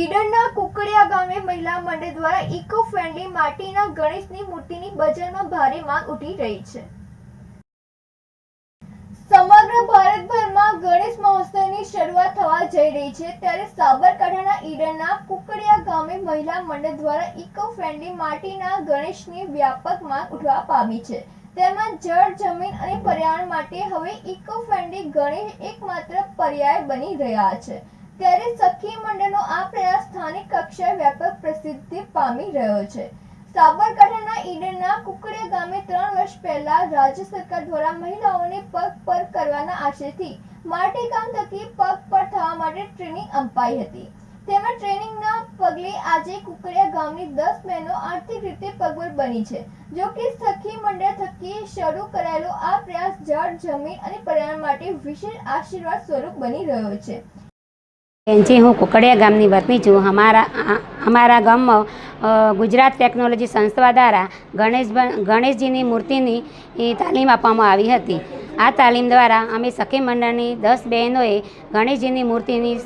ઈડરના કુકડિયા ગામે મહિલા મંડળ દ્વારા ઇકો ફ્રેન્ડલી માટીના ગણેશની મૂર્તિની બજારમાં ભારે માંગ ઉઠી રહી છે. સમગ્ર ભારતભરમાં ગણેશ મહોત્સવની શરૂઆત થવા જઈ રહી છે, ત્યારે સાબરકાંઠાના ઈડરના કુકડિયા ગામે મહિલા મંડળ દ્વારા ઇકો ફ્રેન્ડલી માટીના ગણેશની વ્યાપક માંગ ઉઠવા પામી છે. તેમાં જળ, જમીન અને પર્યાવરણ માટે હવે ઇકો ફ્રેન્ડલી ગણેશ એકમાત્ર પર્યાય બની રહ્યા છે. ત્યારે સખી મંડળનો આ પ્રયાસ સ્થાનિક કક્ષાએ વ્યાપક પ્રસિદ્ધિ પામી રહ્યો છે. સાબરકાંઠાના ઈડરના કુકડિયા ગામે ત્રણ વર્ષ પહેલા રાજ્ય સરકાર દ્વારા મહિલાઓને પગ પર કરવાના આશયથી માટીકામ થકી પગ પર થવા માટે ટ્રેનિંગ અપાઈ હતી. તેમાં ટ્રેનિંગના પગલે આજે કુકડિયા ગામની દસ બહેનો આર્થિક રીતે પગભર બની છે. જો કે સખી મંડળ થકી શરૂ કરાયેલો આ પ્રયાસ જળ જમીન અને પર્યાવરણ માટે વિશેષ આશીર્વાદ સ્વરૂપ બની રહ્યો છે. બેનજી હું કુકડિયા ગામની વતની છું. અમારા અમારા ગામમાં ગુજરાત ટેકનોલોજી સંસ્થા દ્વારા ગણેશ ગણેશજીની મૂર્તિની એ તાલીમ આપવામાં આવી હતી. આ તાલીમ દ્વારા અમે સખી મંડળની દસ બહેનોએ ગણેશજીની મૂર્તિની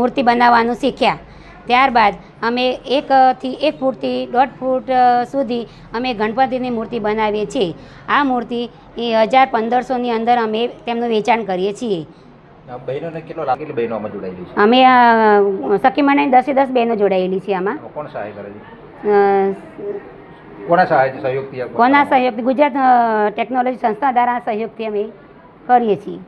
મૂર્તિ બનાવવાનું શીખ્યા. ત્યારબાદ અમે એકથી એક ફૂટથી દોઢ ફૂટ સુધી અમે ગણપતિની મૂર્તિ બનાવીએ છીએ. આ મૂર્તિ એ હજાર પંદરસોની અંદર અમે તેમનું વેચાણ કરીએ છીએ. બહેનોને કેટલો લાગે કેટલી બહેનો આમાં જોડાયેલી છે? અમે સખી મને દસે દસ બહેનો જોડાયેલી છે આમાં. કોણ સહાય કરે છે? કોના સહાયથી સહયોગથી કોના સહયોગથી? ગુજરાત ટેકનોલોજી સંસ્થા દ્વારા સહયોગથી અમે કરીએ છીએ.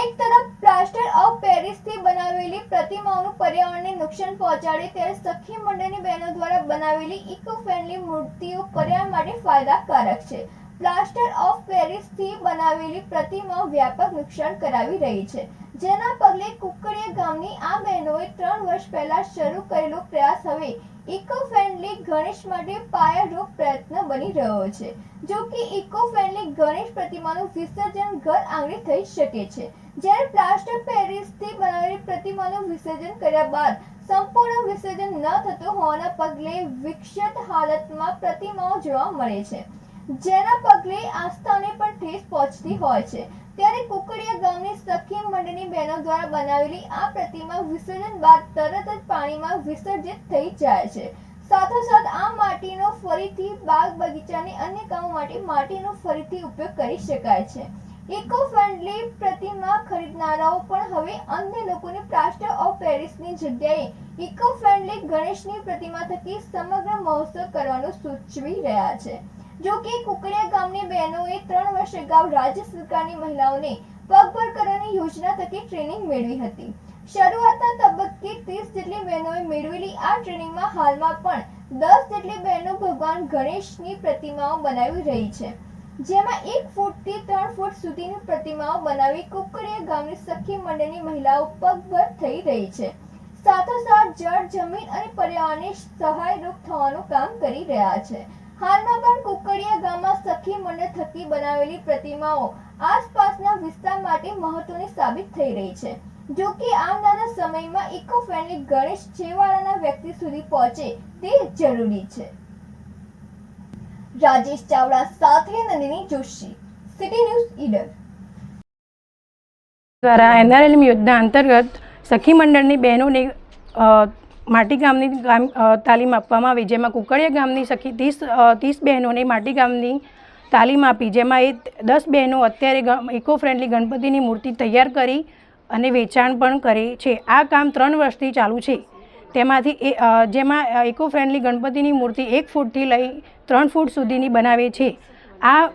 એક તરફ પ્લાસ્ટર ઓફ પેરિસથી બનાવેલી પ્રતિમાઓનું પર્યાવરણને નુકસાન પહોંચાડે ત્યારે સખી મંડળની બહેનો દ્વારા બનાવેલી ઇકો ફ્રેન્ડલી મૂર્તિઓ પર્યાવરણ માટે ફાયદાકારક છે. પ્લાસ્ટર ઓફ પેરિસથી બનાવેલી પ્રતિમાઓ વ્યાપક નુકસાન કરાવી રહી છે. જેના પગલે કુકડિયા ગામની આ બહેનોએ ત્રણ વર્ષ પહેલા શરૂ કરેલો પ્રયાસ હવે ઇકો ફ્રેન્ડલી ગણેશ માટે પાયારૂપ પ્રયત્ન બની રહ્યો છે. જો કે ઇકો ફ્રેન્ડલી ગણેશ પ્રતિમાનું વિસર્જન ઘર આંગણે થઈ શકે છે. જ્યારે પ્લાસ્ટર પેરિસથી બનાવેલી પ્રતિમાનું વિસર્જન કર્યા બાદ સંપૂર્ણ વિસર્જન ન થતું હોવાના પગલે વિક્ષત હાલતમાં પ્રતિમાઓ જોવા મળે છે. જેના પગલે આસ્થાને પણ ઠેસ પહોંચતી હોય છે. ત્યારે કુકડિયા ગામની સખી મંડળની બહેનો દ્વારા બનાવેલી આ પ્રતિમા વિસર્જન બાદ તરત જ પાણીમાં વિસર્જિત થઈ જાય છે. સાથોસાથ આ માટીનો ફરીથી બાગ બગીચાની અન્ય કામો માટે માટીનો ફરીથી ઉપયોગ કરી શકાય છે. ઇકો ફ્રેન્ડલી પ્રતિમા ખરીદનારાઓ પણ હવે અન્ય લોકોને પ્લાસ્ટર ઓફ પેરિસની જગ્યાએ ઇકો ફ્રેન્ડલી ગણેશની પ્રતિમા થકી સમગ્ર મહોત્સવ કરવાનું સૂચવી રહ્યા છે. જો કે કુકડિયા ગામની બહેનોએ ત્રણ વર્ષ અગાઉ રાજ્ય સરકારની મહિલાઓને પગભર કરવાની યોજના થકી ટ્રેનિંગ મેળવી હતી. શરૂઆતના તબક્કે ત્રીસ જેટલી બહેનોએ મેળવેલી આ ટ્રેનિંગમાં હાલમાં પણ દસ જેટલી બહેનો ભગવાન ગણેશની પ્રતિમાઓ બનાવી રહી છે. જેમાં એક ફૂટથી ત્રણ ફૂટ સુધીની પ્રતિમાઓ બનાવી કુકડિયા ગામની સખી મંડળની મહિલાઓ પગભર થઈ રહી છે. સાથોસાથ જળ, જમીન અને પર્યાવરણને સહાયરૂપ થવાનું કામ કરી રહ્યા છે. હાલમાં પણ કુકડિયા ગામમાં સખી મને થકી બનાવેલી પ્રતિમાઓ આસપાસના વિસ્તાર માટે મહત્વની સાબિત થઈ રહી છે. જો કે આવનારા સમયમાં ઇકો ફ્રેન્ડલી ગણેશ છેવાડાના વ્યક્તિ સુધી પહોંચે તે જરૂરી છે. રાજેશ ચાવડા સાથે નંદિની જોશી, સિટી ન્યૂઝ ઈડર. દ્વારા એનઆરએલએમ યોજના અંતર્ગત સખી મંડળની બહેનોને અ, માટીકામની ગામ તાલીમ આપવામાં આવી જેમાં કુકડિયા ગામની સખી ત્રીસ ત્રીસ બહેનોને માટી ગામની તાલીમ આપી જેમાં એ દસ બહેનો અત્યારે ઇકો ફ્રેન્ડલી ગણપતિની મૂર્તિ તૈયાર કરી અને વેચાણ પણ કરે છે. આ કામ ત્રણ વર્ષથી ચાલુ છે. તેમાંથી એ જેમાં ઇકો ફ્રેન્ડલી ગણપતિની મૂર્તિ એક ફૂટથી લઈ ત્રણ ફૂટ સુધીની બનાવે છે. આ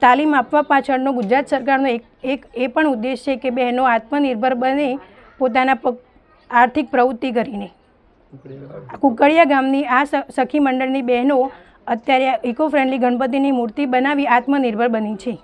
તાલીમ આપવા પાછળનો ગુજરાત સરકારનો એક એક એ પણ ઉદ્દેશ છે કે બહેનો આત્મનિર્ભર બને પોતાના આર્થિક પ્રવૃત્તિ કરીને. કુકડિયા ગામની આ સખી મંડળની બહેનો અત્યારે ઇકો ફ્રેન્ડલી ગણપતિની મૂર્તિ બનાવી આત્મનિર્ભર બની છે.